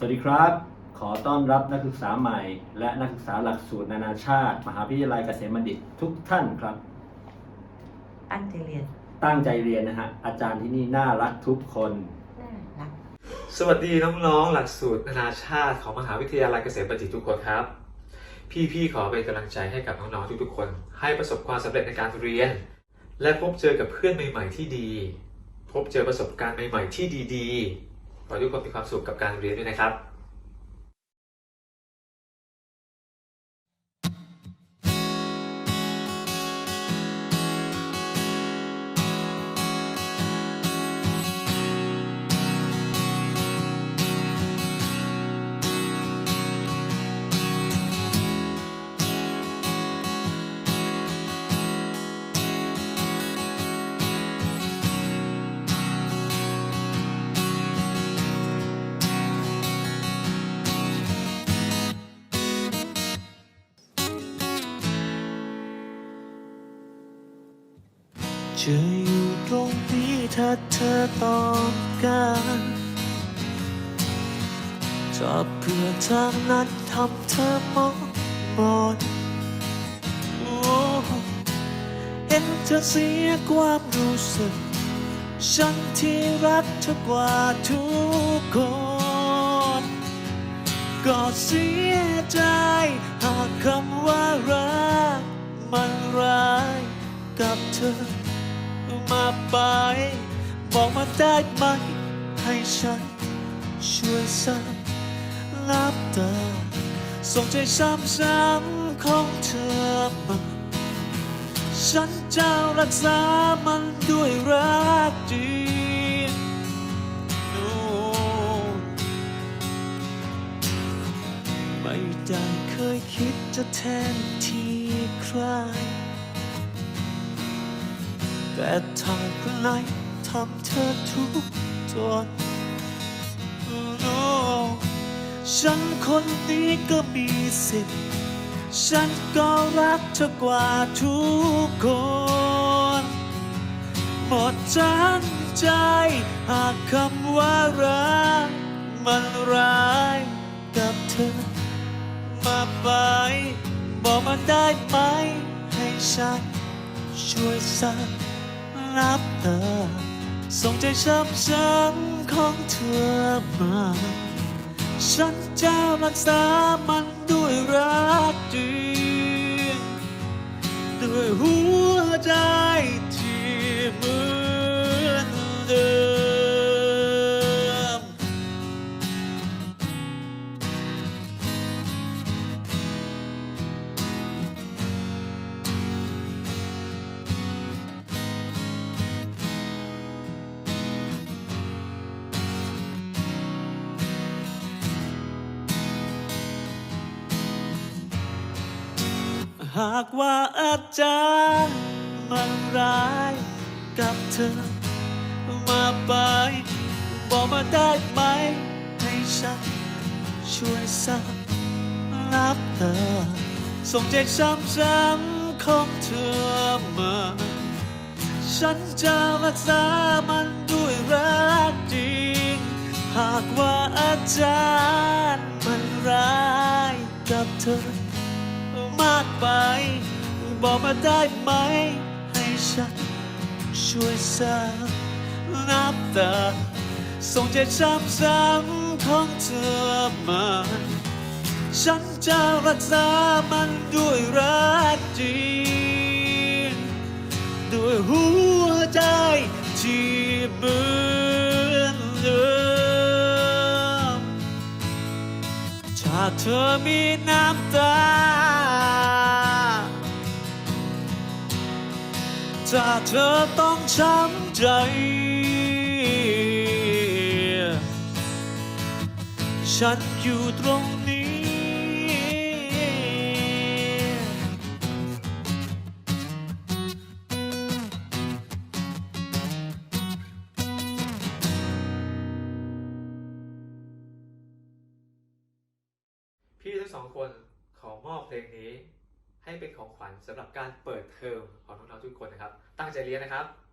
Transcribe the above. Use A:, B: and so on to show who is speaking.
A: สวัสดีครับ ขอต้อนรับนักศึกษาใหม่ และนักศึกษาหลักสูตรนานาชาติ มหาวิทยาลัยเกษมบัณฑิตทุกท่านครับ
B: ตั้งใจเรียน
A: ตั้งใจเรียนนะฮะ อาจารย์ที่นี่น่ารักทุกคน
B: น่ารัก
C: สวัสดีน้องๆ หลักสูตรนานาชาติของมหาวิทยาลัยเกษตรบัณฑิตทุกคนครับ พี่ๆ ขอเป็นกำลังใจให้กับน้องๆ ทุกๆ คน ให้ประสบความสำเร็จในการเรียน และพบเจอกับเพื่อนใหม่ๆ ที่ดี พบเจอประสบการณ์ใหม่ๆ ที่ดีๆ ขอให้ทุกคนมีความสุขกับการเรียนด้วยนะครับ
D: จะอยู่ตรงนี้ถ้าเธอต้องการจะเพื่อทางนั้นทำเธอมองบนโอ้เห็นเธอเสียความรู้สึก ฉันที่รักเธอกว่าทุกคนก็เสียใจหากคำว่ารักมันร้ายกับเธอ มาไปบอกมาได้ไหม ให้ฉัน ช่วยซับน้ำตาส่งใจซ้ำๆของเธอมา ฉันจะรักษามันด้วยรักจริง No ไม่ได้เคยคิดจะแทนที่ใคร แต่ทางคนไหนทำเธอทุกข์ทน No ฉันคนนี้ก็มีสิทธิ์ ฉันก็รักเธอกว่าทุกคน หมดจันใจหากคำว่ารัก มันร้ายกับเธอ มาไปบอกมาได้ไหม ให้ฉันช่วย รับเธอ ส่งใจช้ำๆของเธอมา ฉันจะรักษามันด้วยรักจริงด้วยหัวใจ หากว่าอาจารย์มันร้ายกับเธอ มาไป บอกมาได้ไหม ให้ฉัน ช่วยซับน้ำตาส่งใจซ้ำๆของเธอมา ฉันจะรักษามันด้วยรักจริง หากว่าอาจารย์มันร้ายกับเธอ ไป บอกมาได้ไหม ให้ฉันช่วยซับน้ำตาส่งใจซ้ำๆของเธอมา ฉันจะรักษามันด้วยรักจริงด้วยหัวใจที่เหมือนเดิมถ้าเธอมีน้ำตา ถ้าเธอต้องช้ำใจ ฉันอยู่ตรงนี้
C: พี่ทั้งสองคนขอมอบเพลงนี้ ให้เป็นของขวัญสำหรับการเปิดเทอมของน้องๆทุกคนนะครับ ตั้งใจเรียนนะครับ